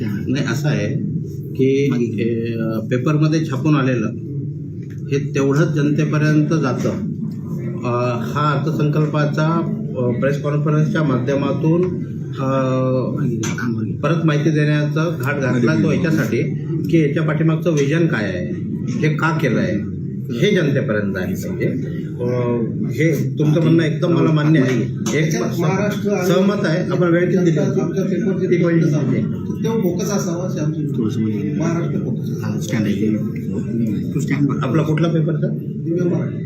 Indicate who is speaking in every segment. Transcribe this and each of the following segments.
Speaker 1: नाही असं आहे की पेपरमध्ये छापून आलेलं हे तेवढंच जनतेपर्यंत जातं. हा अर्थसंकल्पाचा प्रेस कॉन्फरन्सच्या माध्यमातून परत माहिती देण्याचा घाट घातला तो याच्यासाठी की याच्या पाठीमागचं विजन काय आहे? हे का केलं आहे हे जनतेपर्यंत आहे. म्हणजे हे तुमचं म्हणणं एकदम मला मान्य आहे. एक
Speaker 2: महाराष्ट्र
Speaker 1: सहमत आहे. आपण वेळ किती दिली? होती?
Speaker 2: आमच्या पेपरचे
Speaker 1: ती पहिली संपली.
Speaker 2: तो फोकस असावा अशी आमची महाराष्ट्र फोकस.
Speaker 1: आपला कुठला पेपरचा
Speaker 2: दिव्य मराठी.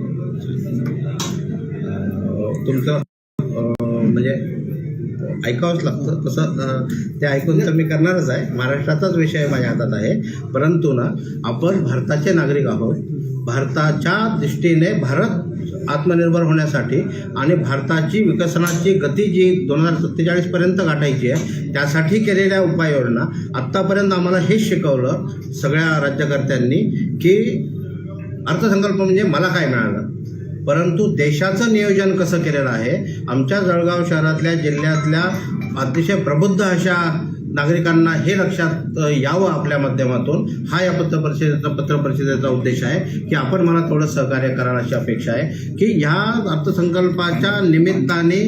Speaker 1: तुमचं म्हणजे ऐकावंच लागतं. तसं ते ऐकून तर मी करणारच आहे. महाराष्ट्राचाच विषय माझ्या हातात आहे. परंतु ना आपण भारताचे नागरिक आहोत. भारताच्या दृष्टीने भारत आत्मनिर्भर होण्यासाठी आणि भारताची विकसनाची गती जी दोन हजार सत्तेचाळीसपर्यंत गाठायची आहे त्यासाठी केलेल्या उपाययोजना आत्तापर्यंत आम्हाला हेच शिकवलं सगळ्या राज्यकर्त्यांनी की अर्थसंकल्प म्हणजे मला काय मिळालं. परंतु देशाचं नियोजन कसं केलेलं आहे आमच्या जळगाव शहरातल्या जिल्ह्यातल्या अतिशय प्रबुद्ध अशा नागरिकांना हे लक्षात यावं आपल्या माध्यमातून. हा या पत्र परिषदेचा पत्र परिषदेचा उद्देश आहे की आपण मला थोडं सहकार्य कराल अशी अपेक्षा आहे की ह्या अर्थसंकल्पाच्या निमित्ताने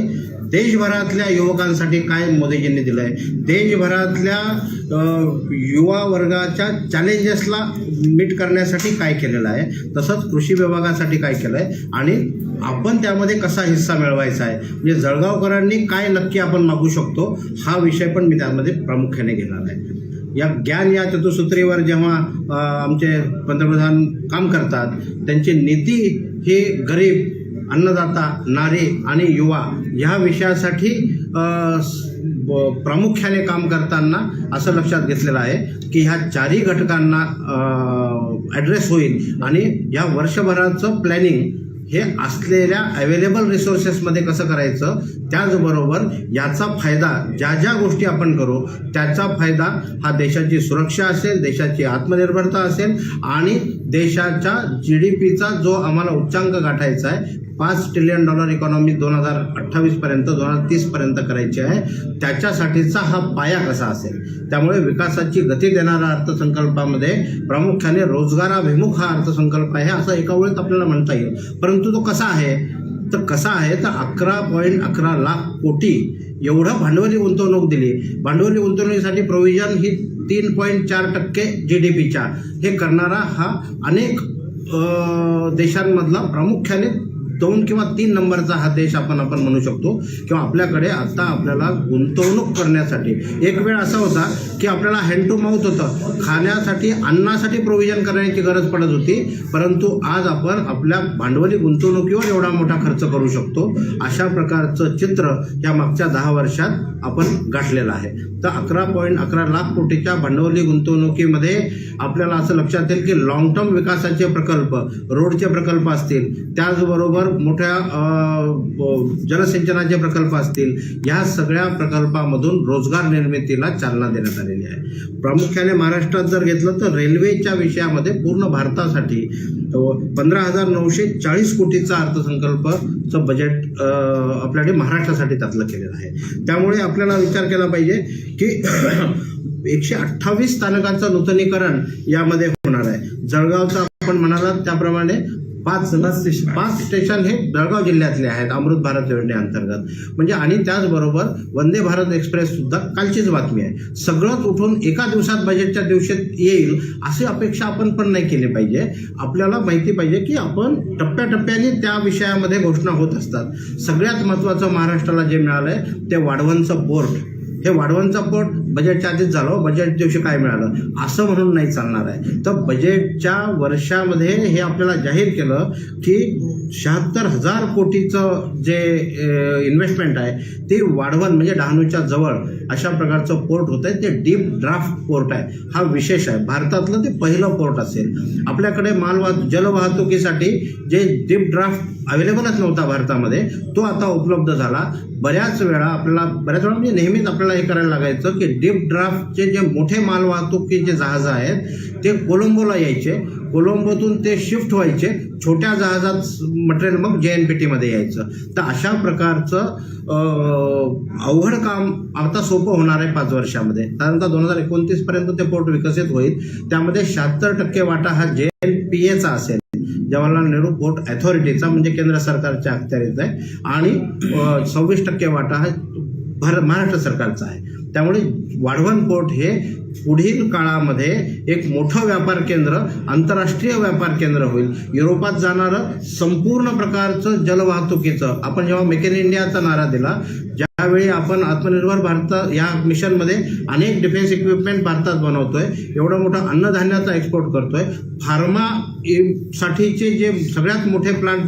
Speaker 1: देशभरातल्या युवकांसाठी काय मोदीजींनी दिलं आहे देशभरातल्या युवा वर्गाच्या चॅलेंजेसला मीट करण्यासाठी काय केलेलं आहे. तसंच कृषी विभागासाठी काय केलं आहे आणि आपण त्यामध्ये कसा हिस्सा मिळवायचा आहे? म्हणजे जळगावकरांनी काय नक्की आपण मागू शकतो हा विषय पण मी त्यामध्ये प्रामुख्याने घेणार आहे. या ज्ञान या चतुसूत्रीवर जेव्हा आमचे पंतप्रधान काम करतात त्यांची नीती ही गरीब अन्नदाता नारी आणि युवा ह्या विषयासाठी प्रामुख्याने काम करताना असं लक्षात घेतलेलं आहे की ह्या चारही घटकांना ॲड्रेस होईल आणि या वर्षभराचं प्लॅनिंग हे असलेल्या अवेलेबल रिसोर्सेसमध्ये कसं करायचं? त्याचबरोबर याचा फायदा ज्या ज्या गोष्टी आपण करू त्याचा फायदा हा देशाची सुरक्षा असेल देशाची आत्मनिर्भरता असेल आणि देशाच्या जी डी पीचा जो आम्हाला उच्चांक गाठायचा आहे पाच ट्रिलियन डॉलर इकॉनॉमी दोन हजार अठ्ठावीसपर्यंत दोन हजार तीसपर्यंत करायची आहे. त्याच्यासाठीचा हा पाया कसा असेल? त्यामुळे विकासाची गती देणारा अर्थसंकल्पामध्ये प्रामुख्याने रोजगाराभिमुख हा अर्थसंकल्प आहे असं एका वेळेत आपल्याला म्हणता येईल. परंतु तो कसा आहे? तर कसा आहे? तर अकरा पॉईंट अकरा लाख कोटी एवढं भांडवली गुंतवणूक दिली. भांडवली गुंतवणुकीसाठी प्रोव्हिजन ही तीन पॉईंट चार टक्के जी डी पीच्या हे करणारा हा अनेक देशांमधला प्रामुख्याने दोन किंवा तीन नंबरचा हा देश आपण आपण म्हणू शकतो किंवा आपल्याकडे आता आपल्याला गुंतवणूक करण्यासाठी. एक वेळ असा होता की आपल्याला हँड टू माउथ होतं. खाण्यासाठी अन्नासाठी प्रोव्हिजन करण्याची गरज पडत होती. परंतु आज आपण आपल्या भांडवली गुंतवणुकीवर एवढा मोठा खर्च करू शकतो. अशा प्रकारचं चित्र या मागच्या दहा वर्षात आपण गाठलेलं आहे. तर अकरा पॉईंट अकरा लाख कोटीच्या भांडवली गुंतवणुकीमध्ये आपल्याला असं लक्षात येईल की लॉंग टर्म विकासाचे प्रकल्प रोडचे प्रकल्प असतील. त्याचबरोबर मोठ्या जलसिंचनाचे प्रकल्प असतील या सगळ्या प्रकल्पामधून रोजगार निर्मितीला चालना देण्यात आलेली आहे. प्रामुख्याने महाराष्ट्रात जर घेतलं तर रेल्वेच्या विषयामध्ये पूर्ण भारतासाठी पंधरा हजार नऊशे चाळीस कोटीचा अर्थसंकल्पचं बजेट आपल्याकडे महाराष्ट्रासाठी त्यातलं केलेलं आहे. त्यामुळे आपल्याला विचार केला पाहिजे की एकशे अठ्ठावीस स्थानकांचं नूतनीकरण यामध्ये होणार आहे. जळगावचं आपण म्हणालात त्याप्रमाणे पाच पाच स्टेशन हे जळगाव जिल्ह्यातले आहेत अमृत भारत योजनेअंतर्गत म्हणजे आणि त्याचबरोबर वंदे भारत एक्सप्रेस सुद्धा कालचीच बातमी आहे. सगळंच उठून एका दिवसात बजेटच्या दिवशी येईल अशी अपेक्षा आपण पण नाही केली पाहिजे. आपल्याला माहिती पाहिजे की आपण टप्प्याटप्प्याने त्या विषयामध्ये घोषणा होत असतात. सगळ्यात महत्त्वाचं महाराष्ट्राला जे मिळालंय ते वाढवणचं पोर्ट हे वाढवणचा पोट बजेटच्या आधीच झालं बजेट दिवशी काय मिळालं? असं म्हणून नाही चालणार आहे. तर बजेटच्या वर्षामध्ये हे आपल्याला जाहीर केलं की शहात्तर हजार कोटीचं जे इन्व्हेस्टमेंट आहे ते वाढवण म्हणजे डहाणूच्या जवळ अशा प्रकारचं पोर्ट होतं आहे ते डीप ड्राफ्ट पोर्ट आहे. हा विशेष आहे. भारतातलं ते पहिलं पोर्ट असेल. आपल्याकडे मालवाहत जलवाहतुकीसाठी जे डीप ड्राफ्ट अवेलेबलच नव्हता भारतामध्ये तो आता उपलब्ध झाला. बऱ्याच वेळा आपल्याला बऱ्याच वेळा म्हणजे नेहमीच आपल्याला हे करायला लागायचं की डीप ड्राफ्टचे जे मोठे मालवाहतुकीचे जहाजं आहेत ते कोलंबोला यायचे. कोलंबोतून ते शिफ्ट व्हायचे छोट्या जहाजात मटेरियल मग जे एन पी टीमध्ये यायचं. तर अशा प्रकारचं अवघड काम आता सोपं होणार आहे पाच वर्षामध्ये. साधारणतः दोन हजार एकोणतीसपर्यंत ते पोर्ट विकसित होईल. त्यामध्ये शहात्तर टक्के वाटा हा जे एन पी एचा असेल. जवाहरलाल नेहरू पोर्ट अथॉरिटीचा म्हणजे केंद्र सरकारच्या अखत्यारीत आहे. आणि सव्वीस टक्के वाटा हा भर महाराष्ट्र सरकारचा आहे. त्यामुळे वाढवण पोर्ट हे पुढील काळामध्ये एक मोठं व्यापार केंद्र आंतरराष्ट्रीय व्यापार केंद्र होईल. युरोपात जाणारं संपूर्ण प्रकारचं जलवाहतुकीचं आपण जेव्हा मेक इन इंडियाचा नारा दिला यावेळी आपण आत्मनिर्भर भारत या मिशनमध्ये अनेक डिफेन्स इक्विपमेंट भारतात बनवतोय. एवढं मोठं अन्नधान्याचा एक्सपोर्ट करतोय. फार्मा साठीचे जे सगळ्यात मोठे प्लांट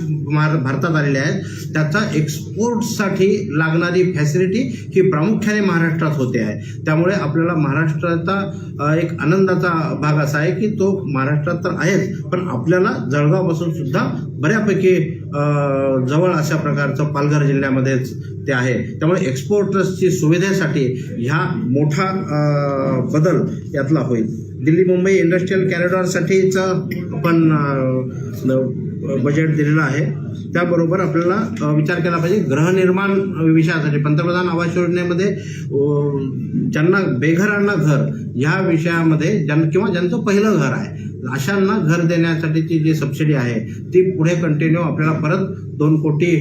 Speaker 1: भारतात आलेले आहेत त्याचा एक्सपोर्टसाठी लागणारी फॅसिलिटी ही प्रामुख्याने महाराष्ट्रात होते आहे. त्यामुळे आपल्याला महाराष्ट्राचा एक आनंदाचा भाग असा आहे की तो महाराष्ट्रात तर आहेच पण आपल्याला जळगावपासून सुद्धा बऱ्यापैकी जवळ अशा प्रकारचं पालघर जिल्ह्यामध्येच ते आहे. त्यामुळे एक्सपोर्टर्सची सुविधेसाठी ह्या मोठा बदल यातला होईल. दिल्ली मुंबई इंडस्ट्रीयल कॅरिडॉरसाठीचं आपण बजेट दिलेलं आहे. त्याबरोबर आपल्याला विचार केला पाहिजे गृहनिर्माण विषयासाठी. पंतप्रधान आवास योजनेमध्ये ज्यांना बेघरांना घर ह्या विषयामध्ये ज्यां किंवा ज्यांचं पहिलं घर आहे अशांना घर देण्यासाठीची जी सबसिडी आहे ती पुढे कंटिन्यू आपल्याला परत दोन कोटी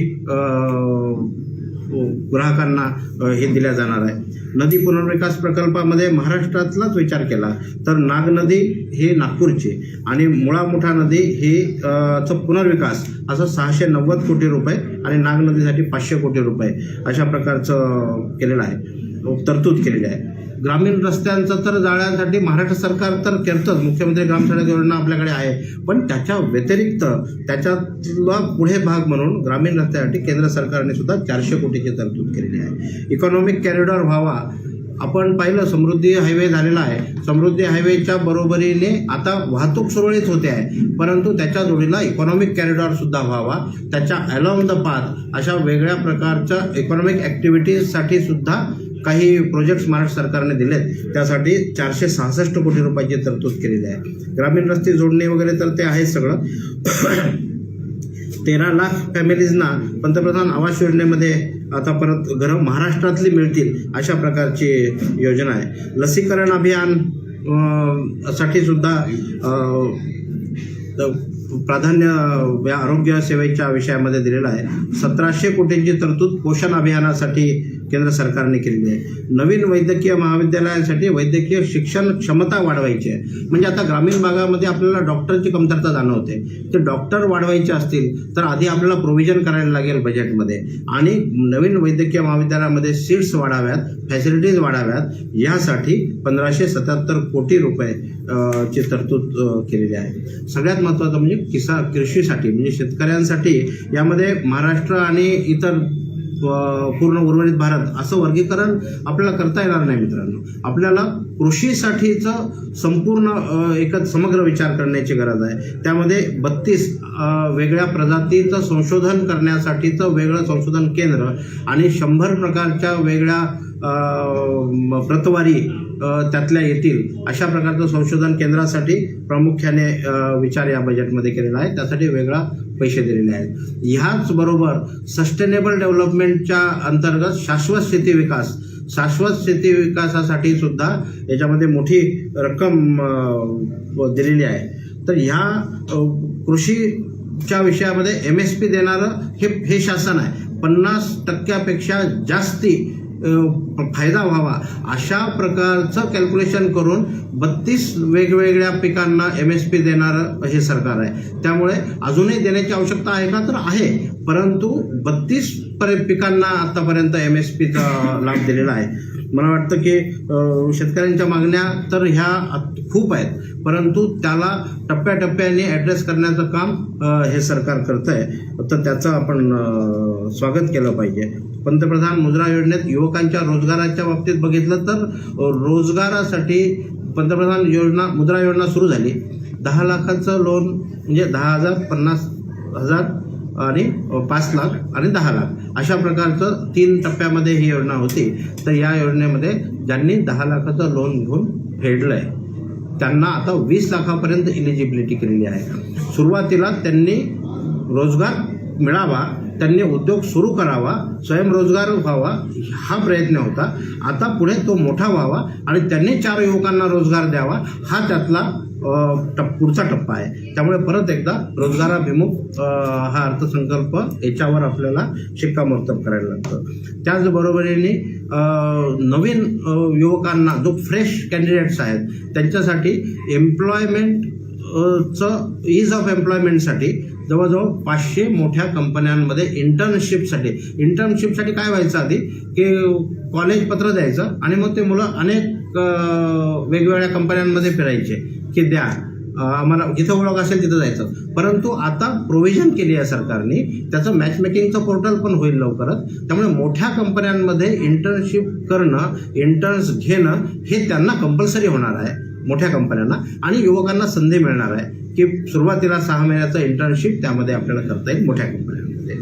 Speaker 1: ग्राहकांना हे दिल्या जाणार आहे. नदी पुनर्विकास प्रकल्पामध्ये महाराष्ट्रातलाच विचार केला तर नाग नदी हे नागपूरची आणि मुळा मुठा नदी हे चं पुनर्विकास असं सहाशे नव्वद कोटी रुपये आणि नाग नदीसाठी पाचशे कोटी रुपये अशा प्रकारचं केलेलं आहे. तरतूद केलेली आहे. ग्रामीण रस्त्यांचं तर जाळ्यांसाठी महाराष्ट्र सरकार तर करतंच. मुख्यमंत्री ग्रामसडक योजना आपल्याकडे आहे. पण त्याच्या व्यतिरिक्त त्याच्यातला पुढे भाग म्हणून ग्रामीण रस्त्यासाठी केंद्र सरकारने सुद्धा चारशे कोटीची तरतूद केलेली आहे. इकॉनॉमिक कॅरिडॉर व्हावा. आपण पाहिलं समृद्धी हायवे झालेला आहे. समृद्धी हायवेच्या बरोबरीने आता वाहतूक सुरळीत होते आहे. परंतु त्याच्या जोडीला इकॉनॉमिक कॅरिडॉरसुद्धा व्हावा. त्याच्या अलॉंग द पाथ अशा वेगळ्या प्रकारच्या इकॉनॉमिक ॲक्टिव्हिटीजसाठी सुद्धा काही प्रोजेक्ट्स महाराष्ट्र सरकारने दिलेत त्यासाठी चारशे सहासष्ट कोटी रुपयाची तरतूद केलेली आहे. ग्रामीण रस्ते जोडणे वगैरे तर ते आहे सगळं. तेरा लाख फॅमिलीजना पंतप्रधान आवास योजनेमध्ये आता परत घरं महाराष्ट्रातली मिळतील अशा प्रकारची योजना आहे. लसीकरण अभियानसाठी सुद्धा प्राधान्य या आरोग्य सेवेच्या विषयामध्ये दिलेलं आहे. सतराशे कोटींची तरतूद पोषण अभियानासाठी केंद्र सरकारने केलेली आहे. नवीन वैद्यकीय महाविद्यालयांसाठी वैद्यकीय शिक्षण क्षमता वाढवायची आहे. म्हणजे आता ग्रामीण भागामध्ये आपल्याला डॉक्टरची कमतरता जाणवते. ते डॉक्टर वाढवायचे असतील तर आधी आपल्याला प्रोव्हिजन करायला लागेल बजेटमध्ये आणि नवीन वैद्यकीय महाविद्यालयामध्ये सीट्स वाढाव्यात फॅसिलिटीज वाढाव्यात. यासाठी पंधराशे सत्याहत्तर कोटी रुपये ची तरतूद केलेली आहे. सगळ्यात महत्त्वाचं म्हणजे किसा कृषीसाठी म्हणजे शेतकऱ्यांसाठी यामध्ये महाराष्ट्र आणि इतर पूर्ण उर्वरित भारत असं वर्गीकरण आपल्याला करता येणार नाही मित्रांनो. आपल्याला कृषीसाठीचं संपूर्ण एकच समग्र विचार करण्याची गरज आहे. त्यामध्ये बत्तीस वेगळ्या प्रजातीचं संशोधन करण्यासाठीचं वेगळं संशोधन केंद्र आणि शंभर प्रकारच्या वेगळ्या प्रतवारी त्यातल्या येतील अशा प्रकारचं संशोधन केंद्रासाठी प्रामुख्याने विचार या बजेटमध्ये केलेला आहे. त्यासाठी वेगळा पैसे दिलेले आहेत. ह्याचबरोबर सस्टेनेबल डेव्हलपमेंटच्या अंतर्गत शाश्वत शेती विकास शाश्वत शेती विकासासाठी सुद्धा याच्यामध्ये मोठी रक्कम दिलेली आहे. तर ह्या कृषीच्या विषयामध्ये एम एस पी देणारं हे हे शासन आहे. पन्नास टक्क्यापेक्षा जास्ती फायदा व्हावा. अशा प्रकारचं कॅल्क्युलेशन करून बत्तीस वेगवेगळ्या पिकांना एम एस पी देणारं हे सरकार आहे. त्यामुळे अजूनही देण्याची आवश्यकता आहे का? तर आहे. परंतु बत्तीस पर्यंत पिकांना आतापर्यंत एम एस पीचा लाभ दिलेला आहे. मला वाटतं की शेतकऱ्यांच्या मागण्या तर ह्या खूप आहेत. परंतु त्याला टप्प्याटप्प्याने ॲड्रेस करण्याचं काम हे सरकार करतं आहे तर त्याचं आपण स्वागत केलं पाहिजे. पंतप्रधान मुद्रा योजनेत युवकांच्या रोजगाराच्या बाबतीत बघितलं तर रोजगारासाठी पंतप्रधान योजना मुद्रा योजना सुरू झाली. दहा लाखाचं लोन म्हणजे दहा हजार पन्नास हजार आणि पाच लाख आणि दहा लाख. अशा प्रकारचं तीन टप्प्यामध्ये ही योजना होती. तर या योजनेमध्ये ज्यांनी दहा लाखाचं लोन घेऊन फेडलं आहे त्यांना आता वीस लाखापर्यंत इलिजिबिलिटी केलेली आहे. सुरुवातीला त्यांनी रोजगार मिळावा त्यांनी उद्योग सुरू करावा स्वयंरोजगार व्हावा हा प्रयत्न होता. आता पुढे तो मोठा व्हावा आणि त्यांनी चार युवकांना रोजगार द्यावा हा त्यातला टप पुढचा टप्पा आहे. त्यामुळे परत एकदा रोजगाराभिमुख हा अर्थसंकल्प याच्यावर आपल्याला शिक्कामोर्तब करायला लागतं. त्याचबरोबरीने नवीन युवकांना जो फ्रेश कॅन्डिडेट्स आहेत त्यांच्यासाठी एम्प्लॉयमेंट चं इज ऑफ एम्प्लॉयमेंटसाठी जवळजवळ पाचशे मोठ्या कंपन्यांमध्ये इंटर्नशिपसाठी इंटर्नशिपसाठी काय व्हायचं आधी? की कॉलेज पत्र द्यायचं आणि मग ते मुलं अनेक वेगवेगळ्या कंपन्यांमध्ये फिरायचे. की द्या आम्हाला जिथं ओळख असेल तिथं जायचं. परंतु आता प्रोव्हिजन केली आहे सरकारने. त्याचं मॅचमेकिंगचं पोर्टल पण होईल लवकरच. त्यामुळे मोठ्या कंपन्यांमध्ये इंटर्नशिप करणं इंटर्न्स घेणं हे त्यांना कंपल्सरी होणार आहे. मोठ्या कंपन्यांना आणि युवकांना संधी मिळणार आहे की सुरुवातीला सहा महिन्याचं इंटर्नशिप त्यामध्ये आपल्याला करता येईल मोठ्या कंपन्यांमध्ये.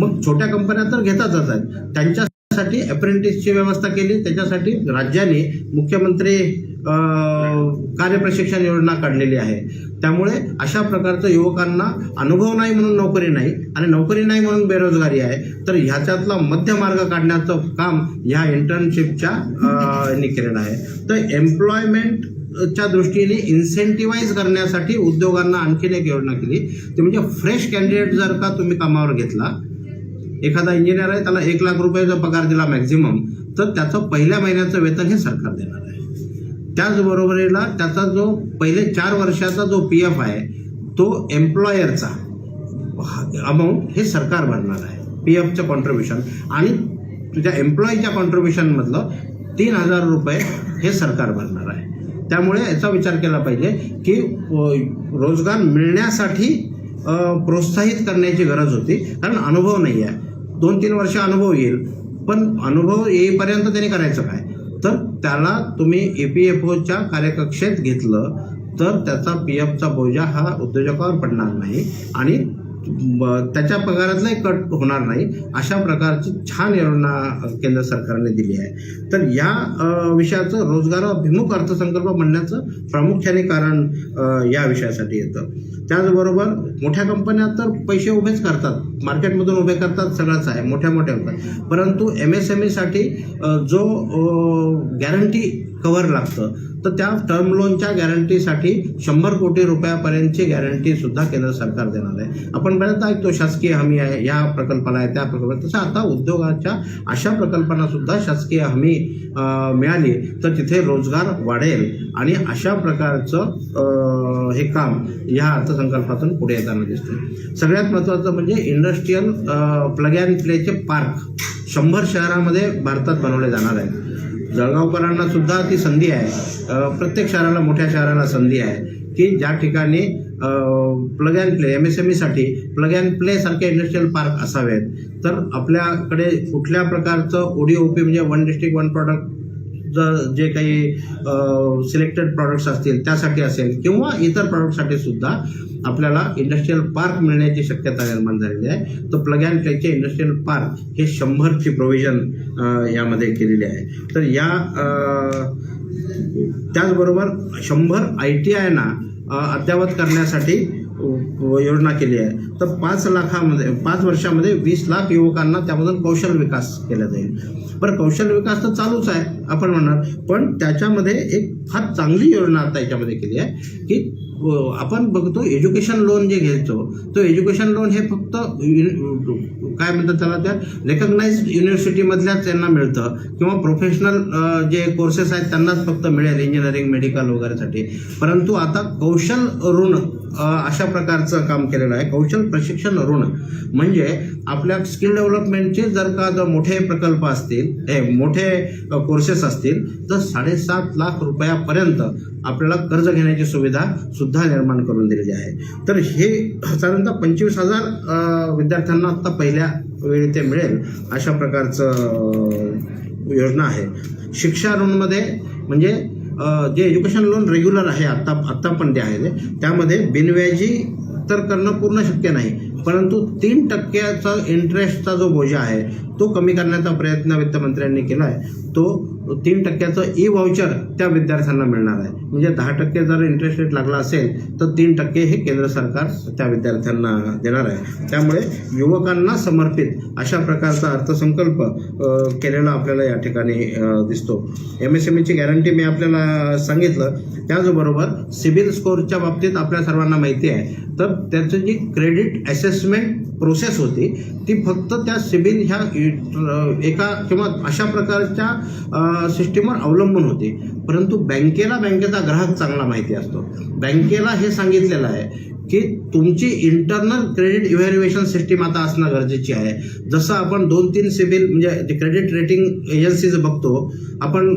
Speaker 1: मग छोट्या कंपन्या तर घेतातच आहेत. त्यांच्यासाठी अप्रेंटिसची व्यवस्था केली त्याच्यासाठी राज्याने मुख्यमंत्री कार्यप्रशिक्षण योजना काढलेली आहे. त्यामुळे अशा प्रकारचं युवकांना अनुभव नाही म्हणून नोकरी नाही आणि नोकरी नाही म्हणून बेरोजगारी आहे तर ह्याच्यातला मध्य मार्ग काढण्याचं काम ह्या इंटर्नशिपच्या यांनी केलेलं आहे. तर एम्प्लॉयमेंट च्या दृष्टीने इन्सेंटिवाइज करण्यासाठी उद्योगांना आणखीन एक योजना केली. ती म्हणजे फ्रेश कॅन्डिडेट जर का तुम्ही कामावर घेतला एखादा इंजिनियर आहे त्याला एक लाख रुपयाचा पगार दिला मॅक्झिमम तर त्याचं पहिल्या महिन्याचं वेतन हे सरकार देणार आहे. त्याचबरोबरीला त्याचा जो पहिले चार वर्षाचा जो पी एफ आहे तो एम्प्लॉयरचा अमाऊंट हे सरकार भरणार आहे. पी एफचं कॉन्ट्रीब्युशन आणि तुझ्या एम्प्लॉईच्या कॉन्ट्रीब्युशनमधलं तीन हजार रुपये हे सरकार भरणार आहे. त्यामुळे याचा विचार केला पाहिजे की रोजगार मिळण्यासाठी प्रोत्साहित करण्याची गरज होती. कारण अनुभव नाही आहे दोन तीन वर्ष अनुभव येईल. पण अनुभव येईपर्यंत त्याने करायचं काय? तर त्याला तुम्ही ए पी एफ ओच्या कार्यकक्षेत घेतलं तर त्याचा पी एफचा बोजा हा उद्योजकावर पडणार नाही. आणि त्याच्या पगारातलाही कट होणार नाही. अशा प्रकारची छान योजना केंद्र सरकारने दिली आहे. तर या विषयाचं रोजगाराभिमुख अर्थसंकल्प म्हणण्याचं प्रामुख्याने कारण या विषयासाठी येतं. त्याचबरोबर मोठ्या कंपन्या तर पैसे उभेच करतात. मार्केटमधून उभे करतात सगळंच आहे मोठ्या मोठ्या होतात परंतु एम एस एम ईसाठी जो गॅरंटी कव्हर लागतं तर त्या टर्म लोनच्या गॅरंटीसाठी शंभर कोटी रुपयापर्यंतची गॅरंटी सुद्धा केंद्र सरकार देणार आहे. आपण बऱ्याचदा ऐकतो शासकीय हमी आहे या प्रकल्पाला आहे त्या प्रकल्पाला तसं आता उद्योगाच्या अशा प्रकल्पांना सुद्धा शासकीय हमी मिळाली तर तिथे रोजगार वाढेल आणि अशा प्रकारचं हे काम या अर्थसंकल्पातून पुढे येताना दिसतं सगळ्यात महत्त्वाचं म्हणजे इंडस्ट्रीयल प्लग अँड प्लेचे पार्क शंभर शहरामध्ये भारतात बनवले जाणार आहेत. जळगावकरांना सुद्धा ती संधी आहे. प्रत्येक शहराला मोठ्या शहराला संधी आहे की ज्या ठिकाणी plug and play M S M ईसाठी plug and play सारखे इंडस्ट्रीयल पार्क असावेत. तर आपल्याकडे कुठल्या प्रकारचं ओडीओपी म्हणजे वन डिस्ट्रिक्ट वन प्रॉडक्ट जर जे काही सिलेक्टेड प्रॉडक्ट्स असतील त्यासाठी असेल किंवा इतर प्रॉडक्टसाठी सुद्धा आपल्याला इंडस्ट्रीयल पार्क मिळण्याची शक्यता निर्माण झालेली आहे. तर प्लग अँड प्लेचे इंडस्ट्रीयल पार्क हे शंभरची प्रोव्हिजन यामध्ये केलेली आहे. तर या त्याचबरोबर शंभर आय टी आयना अद्ययावत करण्यासाठी योजना केली आहे. तर पाच लाखामध्ये पाच वर्षामध्ये वीस लाख युवकांना त्यामधून कौशल विकास केला जाईल. बरं कौशल विकास तर चालूच आहे आपण म्हणणार. पण त्याच्यामध्ये एक फार चांगली योजना आता याच्यामध्ये केली आहे की आपण बघतो एज्युकेशन लोन जे घ्यायचो तो एज्युकेशन लोन हे फक्त काय म्हणतात त्याला त्या रेकग्नाइज्ड युनिव्हर्सिटीमधल्याच त्यांना मिळतं. किंवा प्रोफेशनल जे कोर्सेस आहेत त्यांनाच फक्त मिळेल इंजिनिअरिंग मेडिकल वगैरेसाठी. परंतु आता कौशल ऋण अशा प्रकारचं काम केलेलं आहे. कौशल प्रशिक्षण ऋण म्हणजे आपल्या स्किल डेव्हलपमेंटचे जर का जर मोठे प्रकल्प असतील हे मोठे कोर्सेस असतील तर साडेसात लाख रुपयापर्यंत आपल्याला कर्ज घेण्याची सुविधा सुद्धा निर्माण करून दिलेली आहे. तर हे साधारणतः पंचवीस हजार विद्यार्थ्यांना आत्ता पहिल्या वेळी ते मिळेल अशा प्रकारचं योजना आहे. शिक्षा ऋणमध्ये म्हणजे जे एज्युकेशन लोन रेग्युलर आहे आत्ता आत्ता पण ते आहे त्यामध्ये बिनव्याजी तर करणं पूर्ण शक्य नाही. परंतु तीन टक्क्याचा इंटरेस्टचा जो बोजा आहे तो कमी करण्याचा प्रयत्न वित्तमंत्र्यांनी केला आहे तो तीन टक्क्याचं ई व्हाउचर त्या विद्यार्थ्यांना मिळणार आहे. म्हणजे दहा टक्के जर इंटरेस्ट रेट लागला असेल तर तीन टक्के हे केंद्र सरकार त्या विद्यार्थ्यांना देणार आहे. त्यामुळे युवकांना समर्पित अशा प्रकारचा अर्थसंकल्प केलेला आपल्याला या ठिकाणी दिसतो. एम एस एम ईची गॅरंटी मी आपल्याला सांगितलं. त्याचबरोबर सिबिल स्कोअरच्या बाबतीत आपल्या सर्वांना माहिती आहे. तर त्याचं जी क्रेडिट असेसमेंट प्रोसेस होती ती फक्त त्या सिबिल ह्या एका किंवा अशा प्रकारच्या सिस्टीमवर अवलंबून होते. परंतु बँकेला बँकेचा ग्राहक चांगला माहिती असतो. बँकेला हे सांगितलेलं आहे की तुमची इंटरनल क्रेडिट इव्हॅल्युएशन सिस्टीम आता असणं गरजेची आहे. जसं आपण दोन तीन सिबिल म्हणजे क्रेडिट रेटिंग एजन्सीज बघतो आपण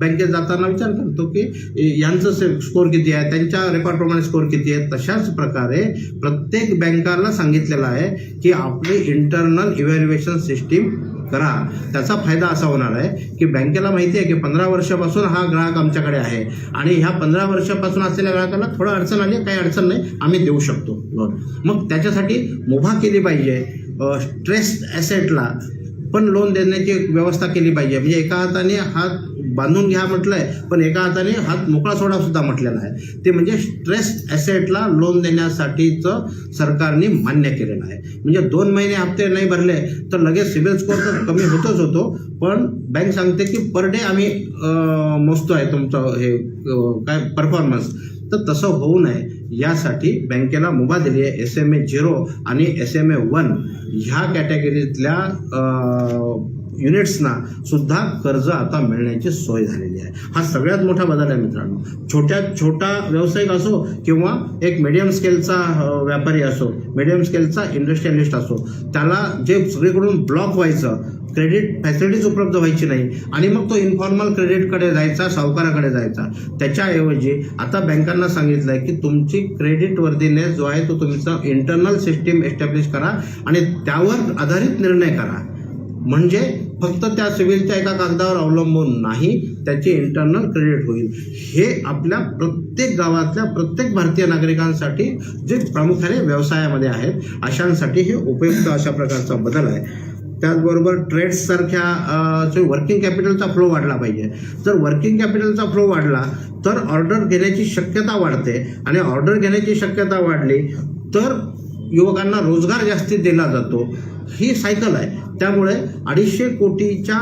Speaker 1: बँकेत जाताना विचार करतो की यांचं स्कोअर किती आहे त्यांच्या रेकॉर्डप्रमाणे स्कोअर किती आहे तशाच प्रकारे प्रत्येक बँकाला सांगितलेलं आहे की आपली इंटरनल इव्हॅल्युएशन सिस्टीम करा. त्याचा फायदा असा होणार आहे की बँकेला माहिती आहे की पंधरा वर्षापासून हा ग्राहक आमच्याकडे आहे. आणि ह्या पंधरा वर्षापासून असलेल्या ग्राहकाला थोडं अडचण आली काही अडचण नाही आम्ही देऊ शकतो. लोन मग त्याच्यासाठी मुभा केली पाहिजे. स्ट्रेस ॲसेटला पण लोन देण्याची व्यवस्था केली पाहिजे. म्हणजे एका हाताने हात बांधून घ्या म्हटलंय पण एका हाताने हात मोकळा सोडा सुद्धा म्हटलेला आहे. ते म्हणजे स्ट्रेस ॲसेटला लोन देण्यासाठीचं सरकारने मान्य केलेलं आहे. म्हणजे दोन महिने हप्ते नाही भरले तर लगेच सिबिल स्कोअर तर कमी होतच होतो पण बँक सांगते की पर डे आम्ही मोजतो आहे तुमचं हे काय परफॉर्मन्स तर तसं होऊ नये. यासाठी बँकेला मुभा दिली आहे एस एम ए झिरो आणि एस एम ए वन ह्या कॅटेगरीतल्या युनिट्सना सुद्धा कर्ज आता मिळण्याची सोय झालेली आहे. हा सगळ्यात मोठा बदल आहे मित्रांनो. छोट्यात छोटा व्यावसायिक असो किंवा एक मिडियम स्केलचा व्यापारी असो मिडियम स्केलचा इंडस्ट्रियलिस्ट असो त्याला जे सगळीकडून ब्लॉक व्हायचं क्रेडिट फॅसिलिटीज उपलब्ध व्हायची नाही आणि मग तो इन्फॉर्मल क्रेडिटकडे जायचा सावकाराकडे जायचा. त्याच्याऐवजी आता बँकांना सांगितलंय की तुमची क्रेडिट वर्दीनेस जो आहे तो तुमचा इंटरनल सिस्टीम एस्टॅब्लिश करा आणि त्यावर आधारित निर्णय करा. म्हणजे फक्त त्या सिव्हिलच्या एका कागदावर अवलंबून नाही त्याचे इंटरनल क्रेडिट होईल. हे आपल्या प्रत्येक गावातल्या प्रत्येक भारतीय नागरिकांसाठी जे प्रामुख्याने व्यवसायामध्ये आहेत अशांसाठी हे उपयुक्त अशा प्रकारचा बदल आहे. त्याचबरोबर ट्रेड्ससारख्या वर्किंग कॅपिटलचा फ्लो वाढला पाहिजे. जर वर्किंग कॅपिटलचा फ्लो वाढला तर ऑर्डर घेण्याची शक्यता वाढते. आणि ऑर्डर घेण्याची शक्यता वाढली तर युवकांना रोजगार जास्तीत दिला जातो. ही सायकल आहे. त्यामुळे अडीचशे कोटीच्या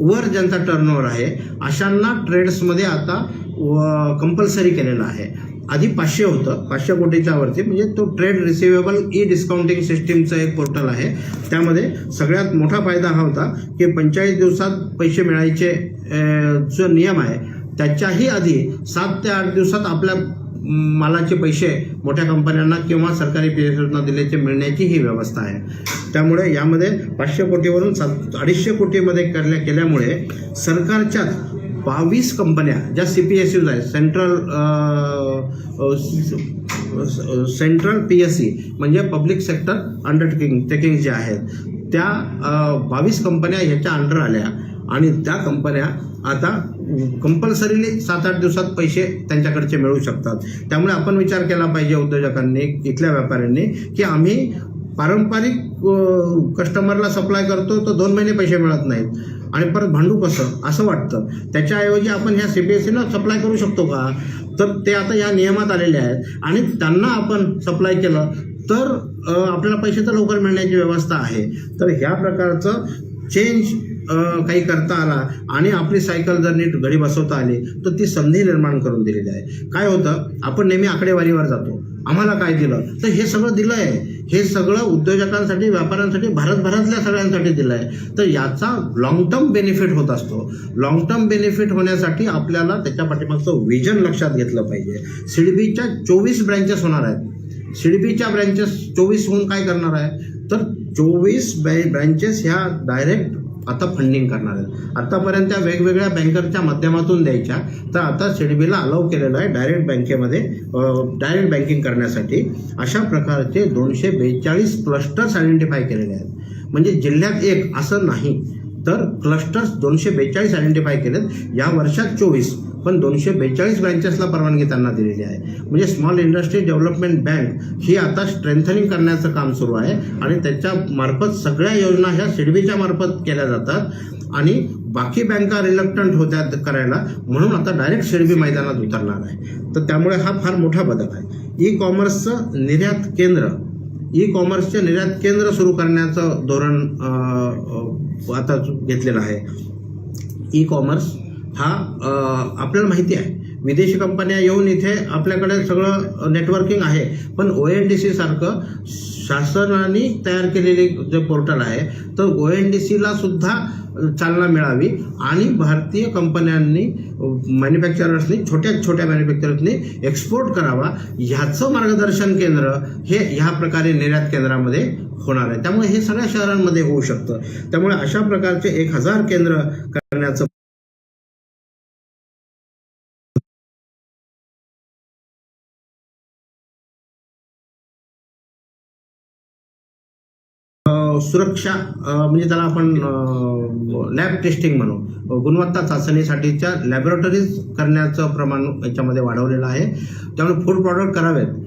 Speaker 1: वर ज्यांचा टर्नओव्हर आहे अशांना ट्रेड्समध्ये आता कंपल्सरी केलेलं आहे. आधी पाचशे होतं. पाचशे कोटीच्या वरती. म्हणजे तो ट्रेड रिसिवेबल ई डिस्काउंटिंग सिस्टीमचं एक पोर्टल आहे. त्यामध्ये सगळ्यात मोठा फायदा हा होता की पंचेचाळीस दिवसात पैसे मिळायचे जो नियम आहे त्याच्याही आधी सात ते आठ दिवसात आपल्या मालाचे पैसे मोठ्या कंपन्यांना किंवा सरकारी पीएसना दिल्याचे मिळण्याची ही व्यवस्था आहे. त्यामुळे यामध्ये पाचशे कोटीवरून सात अडीचशे कोटीमध्ये करल्या केल्यामुळे सरकारच्या बावीस कंपन्या ज्या सी पी एस यूज आहेत central central P S C म्हणजे पब्लिक सेक्टर अंडरटेकिंग टेकिंग जे आहेत त्या बावीस कंपन्या ह्याच्या अंडर आल्या आणि त्या कंपन्या आता कंपल्सरीली सात आठ दिवसात पैसे त्यांच्याकडचे मिळू शकतात. त्यामुळे आपण विचार केला पाहिजे उद्योजकांनी इथल्या व्यापाऱ्यांनी की आम्ही पारंपरिक कस्टमरला सप्लाय करतो तर दोन महिने पैसे मिळत नाहीत. आणि परत भांडू कसं? असं वाटतं. त्याच्याऐवजी आपण ह्या सी बी एस सीनं सप्लाय करू शकतो का? तर ते आता या नियमात आलेले आहेत. आणि त्यांना आपण सप्लाय केलं तर आपल्याला पैसे तर लवकर मिळण्याची व्यवस्था आहे. तर ह्या प्रकारचं चेंज काही करता आला आणि आपली सायकल जर नीट घडी बसवता आली तर ती संधी निर्माण करून दिलेली आहे. काय होतं? आपण नेहमी आकडेवारीवर जातो. आम्हाला काय दिलं? तर हे सगळं दिलं आहे हे सगळं उद्योजकांसाठी व्यापाऱ्यांसाठी भारतभरातल्या सगळ्यांसाठी दिलं आहे तर याचा लॉंग टर्म बेनिफिट होत असतो. लॉंग टर्म बेनिफिट होण्यासाठी आपल्याला त्याच्या पाठीमागचं विजन लक्षात घेतलं पाहिजे. सिडबीच्या चोवीस ब्रँचेस होणार आहेत. सिडबीच्या ब्रँचेस चोवीस होऊन काय करणार आहे? तर चोवीस ब्रँचेस ह्या डायरेक्ट आता फंडिंग करणार आहेत. आतापर्यंत त्या वेगवेगळ्या बँकरच्या माध्यमातून द्यायच्या. तर आता सिडबीला अलाव केलेलं आहे डायरेक्ट बँकेमध्ये डायरेक्ट बँकिंग करण्यासाठी. अशा प्रकारचे दोनशे बेचाळीस क्लस्टर्स आयडेंटिफाय केलेले आहेत. म्हणजे जिल्ह्यात एक असं नाही. तर क्लस्टर्स दोनशे बेचाळीस आयडेंटिफाय केलेत. या वर्षात चोवीस. पण दोनशे बेचाळीस ब्रँचेसला परवानगी त्यांना दिलेली आहे. म्हणजे स्मॉल इंडस्ट्री डेव्हलपमेंट बँक ही आता स्ट्रेंथनिंग करण्याचं काम सुरू आहे आणि त्याच्या मार्फत सगळ्या योजना ह्या सिडबीच्या मार्फत केल्या जातात आणि बाकी बँका रिलक्टंट होत्या करायला म्हणून आता डायरेक्ट सिडबी मैदानात उतरणार आहे. तर त्यामुळे हा फार मोठा बदल आहे. ई कॉमर्सचं निर्यात केंद्र. ई कॉमर्सचे निर्यात केंद्र सुरू करण्याचं धोरण आता घेतलेलं आहे. ई कॉमर्स हा आपल्याला माहिती आहे. विदेशी कंपन्या येऊन इथे आपल्याकडे सगळं नेटवर्किंग आहे. पण ओ एन डी सीसारखं शासनाने तयार केलेले जे पोर्टल आहे तर ओ एन डी सीला सुद्धा चालना मिळावी आणि भारतीय कंपन्यांनी मॅन्युफॅक्चरर्सनी छोट्या छोट्या मॅन्युफॅक्चरर्सनी एक्सपोर्ट करावा. ह्याचं मार्गदर्शन केंद्र हे ह्या प्रकारे निर्यात केंद्रामध्ये होणार आहे. त्यामुळे हे सगळ्या शहरांमध्ये होऊ शकतं. त्यामुळे अशा प्रकारचे एक हजार केंद्र करण्याचं सुरक्षा म्हणजे त्याला आपण लॅब टेस्टिंग म्हणू. गुणवत्ता चाचणीसाठीच्या लॅबोरेटरीज करण्याचं प्रमाण याच्यामध्ये वाढवलेलं आहे. त्यामुळे फूड प्रॉडक्ट करावेत.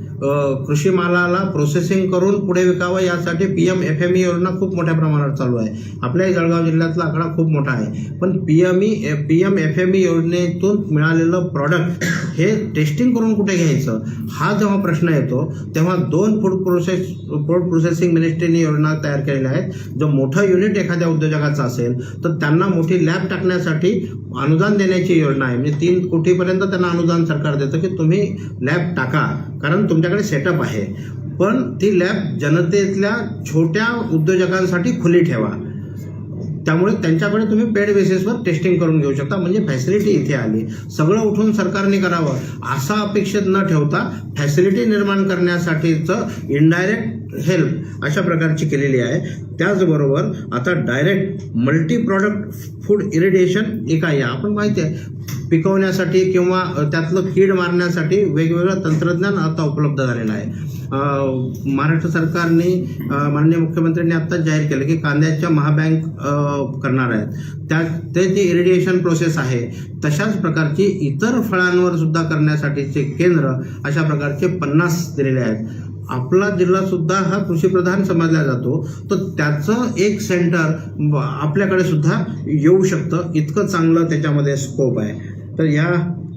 Speaker 1: कृषी मालाला प्रोसेसिंग करून पुढे विकावं यासाठी P M F M E योजना खूप मोठ्या प्रमाणावर चालू आहे. आपल्याही जळगाव जिल्ह्यातला आकडा खूप मोठा आहे. पण P M E P M F M E योजनेतून मिळालेलं प्रॉडक्ट हे टेस्टिंग करून कुठे घ्यायचं? हा जेव्हा प्रश्न येतो तेव्हा दोन फूड प्रोसेस फूड प्रोसेसिंग मिनिस्ट्रीने योजना तयार केलेल्या आहेत. जो मोठं युनिट एखाद्या उद्योजकाचं असेल तर त्यांना मोठी लॅब टाकण्यासाठी अनुदान देण्याची योजना आहे. म्हणजे तीन कोटीपर्यंत त्यांना अनुदान सरकार देतं की तुम्ही लॅब टाका कारण तुमच्याकडे सेटअप आहे. पण ती लॅब जनतेतल्या छोट्या उद्योजकांसाठी खुली ठेवा. त्यामुळे त्यांच्याकडे तुम्ही पेड बेसिसवर टेस्टिंग करून घेऊ शकता. म्हणजे फॅसिलिटी इथे आली. सगळं उठून सरकारने करावं असा अपेक्षित न ठेवता फॅसिलिटी निर्माण करण्यासाठीचं इनडायरेक्ट हेल्प अशा प्रकारची केलेली आहे. त्याचबरोबर आता direct multi product food irradiation एक आहे. आपण माहिती आहे पिकवण्यासाठी किंवा त्यातलं कीड मारण्यासाठी वेगवेगळं तंत्रज्ञान आता उपलब्ध झालेलं आहे. महाराष्ट्र सरकारने माननीय मुख्यमंत्र्यांनी आत्ताच जाहीर केलं की कांद्याच्या महाबँक करणार आहेत. त्या ते जे इरिडिएशन प्रोसेस आहे तशाच प्रकारची इतर फळांवर सुद्धा करण्यासाठीचे केंद्र अशा प्रकारचे पन्नास दिलेले आहेत. आपला जिल्हा सुद्धा हा कृषीप्रधान समजला जातो. तर त्याचं एक सेंटर आपल्याकडे सुद्धा येऊ शकतं. इतकं चांगलं त्याच्यामध्ये स्कोप आहे. तर या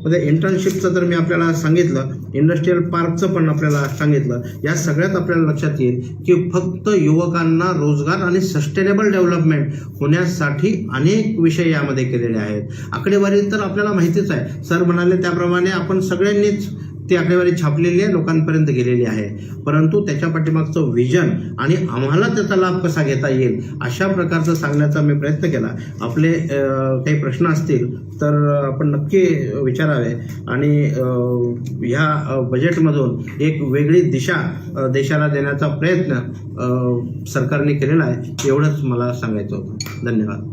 Speaker 1: म्हणजे इंटर्नशिपचं तर मी आपल्याला सांगितलं इंडस्ट्रीयल पार्कचं पण आपल्याला सांगितलं. या सगळ्यात आपल्याला लक्षात येईल की फक्त युवकांना रोजगार आणि सस्टेनेबल डेव्हलपमेंट होण्यासाठी अनेक विषय यामध्ये केलेले आहेत. आकडेवारी तर आपल्याला माहितीच आहे. सर म्हणाले त्याप्रमाणे आपण सगळ्यांनीच ती आकडेवारी छापलेली आहे लोकांपर्यंत गेलेली आहे. परंतु त्याच्या पाठीमागचं विजन आणि आम्हाला त्याचा लाभ कसा घेता येईल अशा प्रकारचं सांगण्याचा मी प्रयत्न केला. आपले काही प्रश्न असतील तर आपण नक्की विचारावे. आणि ह्या बजेटमधून एक वेगळी दिशा देशाला देण्याचा प्रयत्न सरकारने केलेला आहे एवढंच मला सांगायचं होतं. धन्यवाद.